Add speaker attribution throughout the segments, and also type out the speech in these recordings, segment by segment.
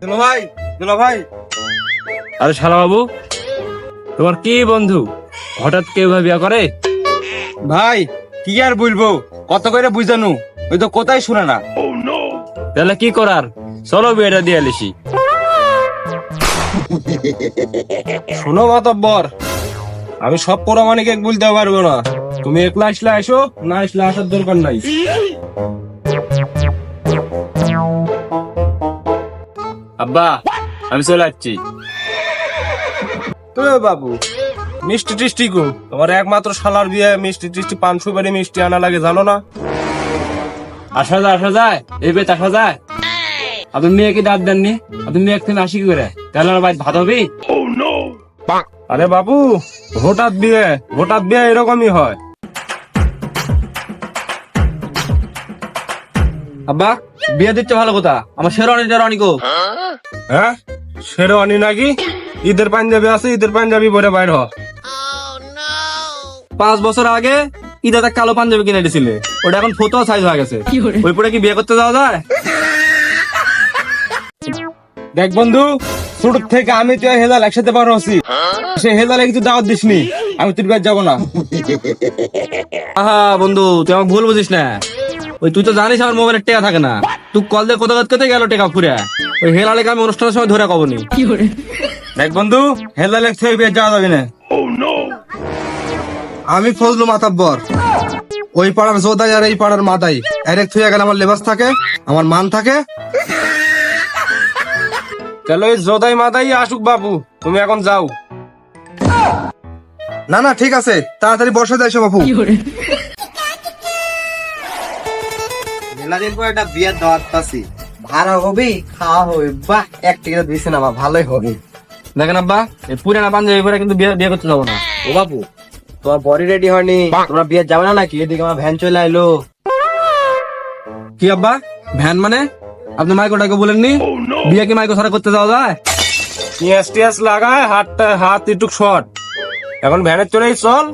Speaker 1: দুলো ভাই দুলো ভাই
Speaker 2: আরে শালা বাবু তোমার কি বন্ধু? হঠাৎ কেউ বিয়া করে?
Speaker 1: ভাই কি আর বলব? কত করে বুঝানো? ওই তো কোথায় শুনে না।
Speaker 2: তাহলে কি করার? চলো বিয়েটা দিয়ে লিসি
Speaker 1: শোনো মাতব্বর আমি সব পরমাণিক এক বলতে পারব না। তুমি একলা আসলে আসো না আসলে আসার দরকার নাই।
Speaker 2: আব্বা আমি চলে যাচ্ছি
Speaker 1: তো বাবু মিষ্টি টিষ্টি গো। তোমার একমাত্র শালার বিয়ে মিষ্টি টিষ্টি পাঁচশো বাড়ি মিষ্টি আনা লাগে জানো না?
Speaker 2: আসা যায় আসা যায় এই বেত আসা যায়। আপনি মেয়েকে দাঁত দেননি আপনি মেয়ে থেকে আসি কি করে? তাহলে আমার বাড়ি ভাত হবে
Speaker 1: আরে বাবু হঠাৎ বিয়ে হঠাৎ বিয়ে এরকমই হয়।
Speaker 3: আব্বা বিয়ে দিচ্ছে ভালো কথা। আমার শেরওয়ানি টেরওয়ানি গো।
Speaker 1: হ্যাঁ? শেরওয়ানি নাকি? ঈদের পাঞ্জাবি আছে ঈদের পাঞ্জাবি পরে বাইর হ।
Speaker 3: পাঁচ বছর আগে ঈদে একটা কালো পাঞ্জাবি কিনে দিছিলে ওটা এখন ফটো সাইজ হয়ে গেছে। ওই পরে কি বিয়ে করতে যাওয়া যায়?
Speaker 1: দেখ বন্ধু ছোট থেকে আমি তুই আর হেলাল একসাথে পার হচ্ছি সে হেলালে কিছু দাওয়াত দিসনি। আমি তোর বাড়ি যাব না।
Speaker 3: আহা বন্ধু তুই আমাকে ভুল বুঝিস না। ওই তুই তো জানিস আমার মোবাইলে টেকা থাকে না। তুই কল দিয়ে কোথাও কোথায় গেল টেকা ফুরে ওই হেলালেকে আমি অনুষ্ঠানের সময় ধরে কবনি
Speaker 1: দেখ বন্ধু হেলালে বিয়ে যাওয়া যাবে না।
Speaker 4: আমি ফজলু মাতাব্বর। ওই পাড়ার জোদাই আর এই পাড়ার মাদাই। এক থুয়ে গেলে আমার লেবাস থাকে আমার মান থাকে।
Speaker 1: তাহলে ওই জোদাই মাদাই আসুক বাবু তুমি এখন যাও।
Speaker 4: না না ঠিক আছে। তাড়াতাড়ি বসে যাইছো বাবু
Speaker 5: মেলাদিন পর একটা বিয়ের দাওয়াত পাচ্ছি। ভাড়া হবে খাওয়া হবে। বাহ এক টিকিট বা ভালোই হবে।
Speaker 3: দেখেন আব্বা এই পুরানা পাঞ্জাবি পরে কিন্তু বিয়ে বিয়ে করতে যাব না।
Speaker 5: ও বাবু তোমার বডি রেডি হয়নি? তোমরা বিয়ে যাবে না নাকি? এদিকে আমার ভ্যান চলে আইলো।
Speaker 3: কি আব্বা? ভ্যান মানে? আপনি মাইকোটাকে বলেননি? বিয়ে কি মাইকো ছাড়া করতে যাওয়া যায়?
Speaker 1: টিয়াস টিয়াস লাগায় হাতটা হাত একটু শর্ট। এখন ভ্যানের চলেই চল।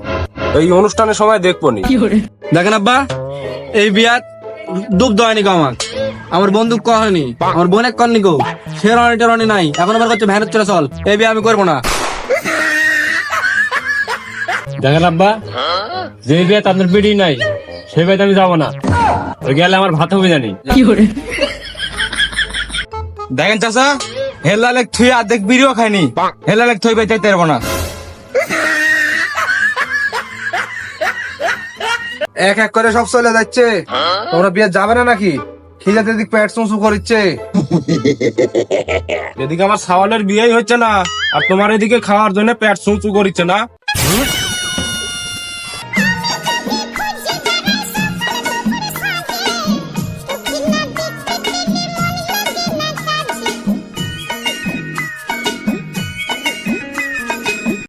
Speaker 1: এই অনুষ্ঠানের সময় দেখব নি।
Speaker 3: দেখেন আব্বা এই বিয়াত ডুব দেয়নি গো আমার। আমার বন্ধু ক হয়নি। আমার বোন এক কননি গো। শেরওয়ানি টেরওয়ানি নাই। এখন আমার কাছে ভ্যানের চলে চল। এই বিয়ে আমি করব না।
Speaker 2: দেখেন আব্বা যে বিয়েতে আপনার বিড়ি নাই সে বিয়েতে আমি যাব না। ওই গেলে আমার ভাত হবে জানি।
Speaker 1: দেখেন চাচা হেলালে থুই অর্ধেক বিড়িও খাইনি হেলালে থই বেঁচে পারব না।
Speaker 4: এক এক করে সব চলে যাচ্ছে। তোমরা বিয়ে যাবে না নাকি? খিজাতে দিক পেট চুঁচু করিচ্ছে।
Speaker 1: এদিকে আমার সাওয়ালের বিয়েই হচ্ছে না আর তোমার এদিকে খাওয়ার জন্য পেট চুঁচু করিচ্ছে না।